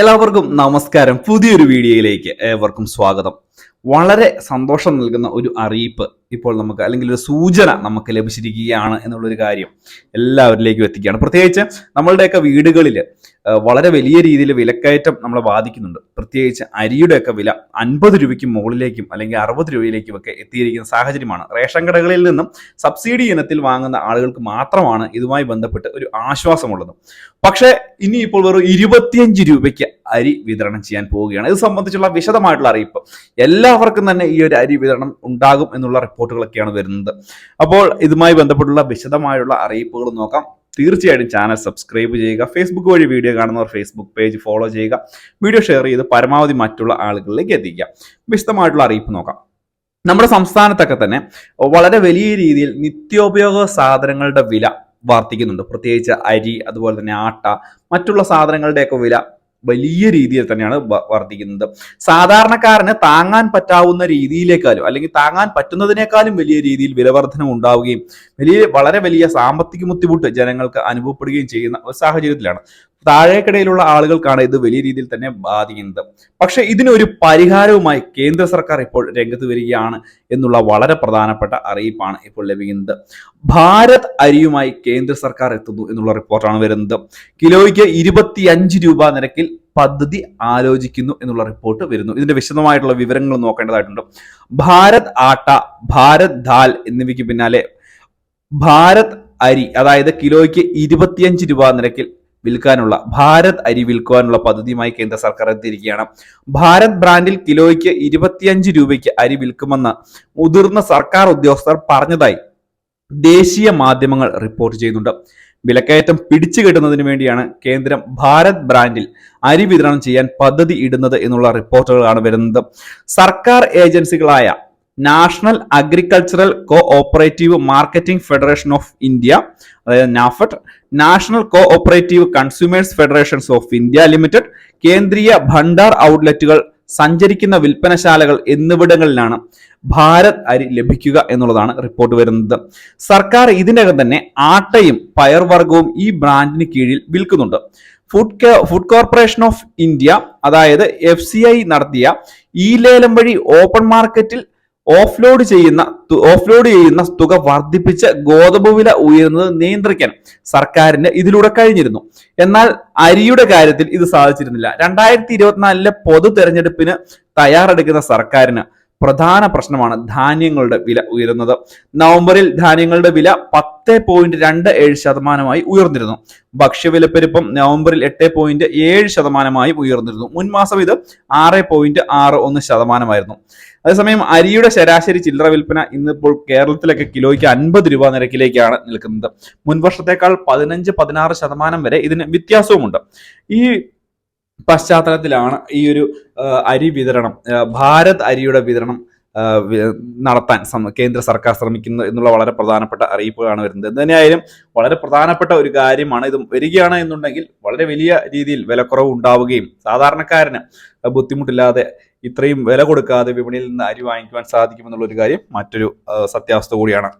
എല്ലാവർക്കും നമസ്കാരം. പുതിയൊരു വീഡിയോയിലേക്ക് ഏവർക്കും സ്വാഗതം. വളരെ സന്തോഷം നൽകുന്ന ഒരു അറിയിപ്പ് ഇപ്പോൾ നമുക്ക് അല്ലെങ്കിൽ ഒരു സൂചന നമുക്ക് ലഭിച്ചിരിക്കുകയാണ് എന്നുള്ളൊരു കാര്യം എല്ലാവരിലേക്കും എത്തിക്കുകയാണ്. പ്രത്യേകിച്ച് നമ്മളുടെയൊക്കെ വീടുകളിൽ വളരെ വലിയ രീതിയിൽ വിലക്കയറ്റം നമ്മളെ ബാധിക്കുന്നുണ്ട്. പ്രത്യേകിച്ച് അരിയുടെയൊക്കെ വില അൻപത് രൂപയ്ക്കും മുകളിലേക്കും അല്ലെങ്കിൽ അറുപത് രൂപയിലേക്കും ഒക്കെ എത്തിയിരിക്കുന്ന സാഹചര്യമാണ്. റേഷൻ കടകളിൽ നിന്നും സബ്സിഡി ഇനത്തിൽ വാങ്ങുന്ന ആളുകൾക്ക് മാത്രമാണ് ഇതുമായി ബന്ധപ്പെട്ട് ഒരു ആശ്വാസമുള്ളത്. പക്ഷേ ഇപ്പോൾ വെറും ഇരുപത്തിയഞ്ച് രൂപയ്ക്ക് അരി വിതരണം ചെയ്യാൻ പോവുകയാണ്. ഇത് സംബന്ധിച്ചുള്ള വിശദമായിട്ടുള്ള അറിയിപ്പ്. എല്ലാവർക്കും തന്നെ ഈ ഒരു അരി വിതരണം ഉണ്ടാകും എന്നുള്ള റിപ്പോർട്ടുകളൊക്കെയാണ് വരുന്നത്. അപ്പോൾ ഇതുമായി ബന്ധപ്പെട്ടുള്ള വിശദമായുള്ള അറിയിപ്പുകൾ നോക്കാം. തീർച്ചയായിട്ടും ചാനൽ സബ്സ്ക്രൈബ് ചെയ്യുക. ഫേസ്ബുക്ക് വഴി വീഡിയോ കാണുന്നവർ ഫേസ്ബുക്ക് പേജ് ഫോളോ ചെയ്യുക. വീഡിയോ ഷെയർ ചെയ്ത് പരമാവധി മറ്റുള്ള ആളുകളിലേക്ക് എത്തിക്കുക. വിശദമായിട്ടുള്ള അറിയിപ്പ് നോക്കാം. നമ്മുടെ സംസ്ഥാനത്തൊക്കെ തന്നെ വളരെ വലിയ രീതിയിൽ നിത്യോപയോഗ സാധനങ്ങളുടെ വില വർദ്ധിക്കുന്നുണ്ട്. പ്രത്യേകിച്ച് അരി അതുപോലെ തന്നെ ആട്ട മറ്റുള്ള സാധനങ്ങളുടെയൊക്കെ വില വലിയ രീതിയിൽ തന്നെയാണ് വർദ്ധിക്കുന്നത്. സാധാരണക്കാരന് താങ്ങാൻ പറ്റാവുന്ന രീതിയിലേക്കാളും അല്ലെങ്കിൽ താങ്ങാൻ പറ്റുന്നതിനേക്കാളും വലിയ രീതിയിൽ വിലവർധനം ഉണ്ടാവുകയും വലിയ വളരെ വലിയ സാമ്പത്തിക ബുദ്ധിമുട്ട് ജനങ്ങൾക്ക് അനുഭവപ്പെടുകയും ചെയ്യുന്ന ഒരു സാഹചര്യത്തിലാണ്. താഴേക്കിടയിലുള്ള ആളുകൾക്കാണ് ഇത് വലിയ രീതിയിൽ തന്നെ ബാധിക്കുന്നത്. പക്ഷെ ഇതിനൊരു പരിഹാരവുമായി കേന്ദ്ര സർക്കാർ ഇപ്പോൾ രംഗത്ത് വരികയാണ് എന്നുള്ള വളരെ പ്രധാനപ്പെട്ട അറിയിപ്പാണ് ഇപ്പോൾ ലഭിക്കുന്നത്. ഭാരത് അരിയുമായി കേന്ദ്ര സർക്കാർ എത്തുന്നു എന്നുള്ള റിപ്പോർട്ടാണ് വരുന്നത്. കിലോയ്ക്ക് ഇരുപത്തിയഞ്ച് രൂപ നിരക്കിൽ പദ്ധതി ആലോചിക്കുന്നു എന്നുള്ള റിപ്പോർട്ട് വരുന്നു. ഇതിന്റെ വിശദമായിട്ടുള്ള വിവരങ്ങൾ നോക്കേണ്ടതായിട്ടുണ്ട്. ഭാരത് ആട്ട ഭാരത് ദാൽ എന്നിവയ്ക്ക് പിന്നാലെ ഭാരത് അരി അതായത് കിലോയ്ക്ക് ഇരുപത്തിയഞ്ച് രൂപ നിരക്കിൽ വിൽക്കാനുള്ള ഭാരത് അരി വിൽക്കുവാനുള്ള പദ്ധതിയുമായി കേന്ദ്ര സർക്കാർ എത്തിയിരിക്കുകയാണ്. ഭാരത് ബ്രാൻഡിൽ കിലോയ്ക്ക് ഇരുപത്തിയഞ്ച് രൂപയ്ക്ക് അരി വിൽക്കുമെന്ന് മുതിർന്ന സർക്കാർ ഉദ്യോഗസ്ഥർ പറഞ്ഞതായി ദേശീയ മാധ്യമങ്ങൾ റിപ്പോർട്ട് ചെയ്യുന്നുണ്ട്. വിലക്കയറ്റം പിടിച്ചു കെട്ടുന്നതിന് വേണ്ടിയാണ് കേന്ദ്രം ഭാരത് ബ്രാൻഡിൽ അരി വിതരണം ചെയ്യാൻ പദ്ധതി ഇടുന്നത് എന്നുള്ള റിപ്പോർട്ടുകളാണ് വരുന്നത്. സർക്കാർ ഏജൻസികളായ national agricultural cooperative marketing federation of India അതായത് NAFED national cooperative consumers federations of India limited Kendriya Bhandar ഔട്ട്ലെറ്റുകൾ സഞ്ചരിക്കുന്ന വിൽപ്പനശാലകൾ എന്നിവിടങ്ങളിലാണ് ഭാരത് അരി ലഭിക്കുക എന്നുള്ളതാണ് റിപ്പോർട്ട് വരുന്നത്. സർക്കാർ ഇതിനകം തന്നെ ആട്ടയും പയർവർഗവും ഈ ബ്രാൻഡിന് കീഴിൽ വിൽക്കുന്നുണ്ട്. Food food corporation of India അതായത് എഫ് നടത്തിയ ഈ ലേലം വഴി ഓപ്പൺ മാർക്കറ്റിൽ ഓഫ്ലോഡ് ചെയ്യുന്ന ഓഫ്ലോഡ് ചെയ്യുന്ന തുക വർദ്ധിപ്പിച്ച് ഗോതമ്പ് വില ഉയരുന്നത് നിയന്ത്രിക്കാൻ സർക്കാരിന് ഇതിലൂടെ കഴിഞ്ഞിരുന്നു. എന്നാൽ അരിയുടെ കാര്യത്തിൽ ഇത് സാധിച്ചിരുന്നില്ല. രണ്ടായിരത്തി ഇരുപത്തിനാലിലെ പൊതു തെരഞ്ഞെടുപ്പിന് തയ്യാറെടുക്കുന്ന സർക്കാരിന് പ്രധാന പ്രശ്നമാണ് ധാന്യങ്ങളുടെ വില ഉയരുന്നത്. നവംബറിൽ ധാന്യങ്ങളുടെ വില പത്ത് പോയിന്റ് രണ്ട് ഏഴ് ശതമാനമായി ഉയർന്നിരുന്നു. ഭക്ഷ്യവിലപ്പെരുപ്പം നവംബറിൽ എട്ട് പോയിന്റ് ഏഴ് ശതമാനമായി ഉയർന്നിരുന്നു. മുൻമാസം ഇത് ആറ് പോയിന്റ് ആറ് ഒന്ന് ശതമാനമായിരുന്നു. അതേസമയം അരിയുടെ ശരാശരി ചില്ലറ വിൽപ്പന ഇന്നിപ്പോൾ കേരളത്തിലൊക്കെ കിലോയ്ക്ക് അൻപത് രൂപ നിരക്കിലേക്കാണ് നിൽക്കുന്നത്. മുൻവർഷത്തേക്കാൾ പതിനഞ്ച് പതിനാറ് ശതമാനം വരെ ഇതിന് വ്യത്യാസവുമുണ്ട്. ഈ പശ്ചാത്തലത്തിലാണ് ഈ ഒരു അരി വിതരണം ഭാരത് അരിയുടെ വിതരണം നടത്താൻ കേന്ദ്ര സർക്കാർ ശ്രമിക്കുന്നു എന്നുള്ള വളരെ പ്രധാനപ്പെട്ട അറിയിപ്പുകളാണ് വരുന്നത്. എന്തുതന്നെയായാലും വളരെ പ്രധാനപ്പെട്ട ഒരു കാര്യമാണ് ഇത് വരികയാണ് എന്നുണ്ടെങ്കിൽ വളരെ വലിയ രീതിയിൽ വിലക്കുറവ് ഉണ്ടാവുകയും സാധാരണക്കാരന് ബുദ്ധിമുട്ടില്ലാതെ ഇത്രയും വില കൊടുക്കാതെ വിപണിയിൽ നിന്ന് അരി വാങ്ങിക്കുവാൻ സാധിക്കുമെന്നുള്ള ഒരു കാര്യം മറ്റൊരു സത്യാവസ്ഥ കൂടിയാണ്.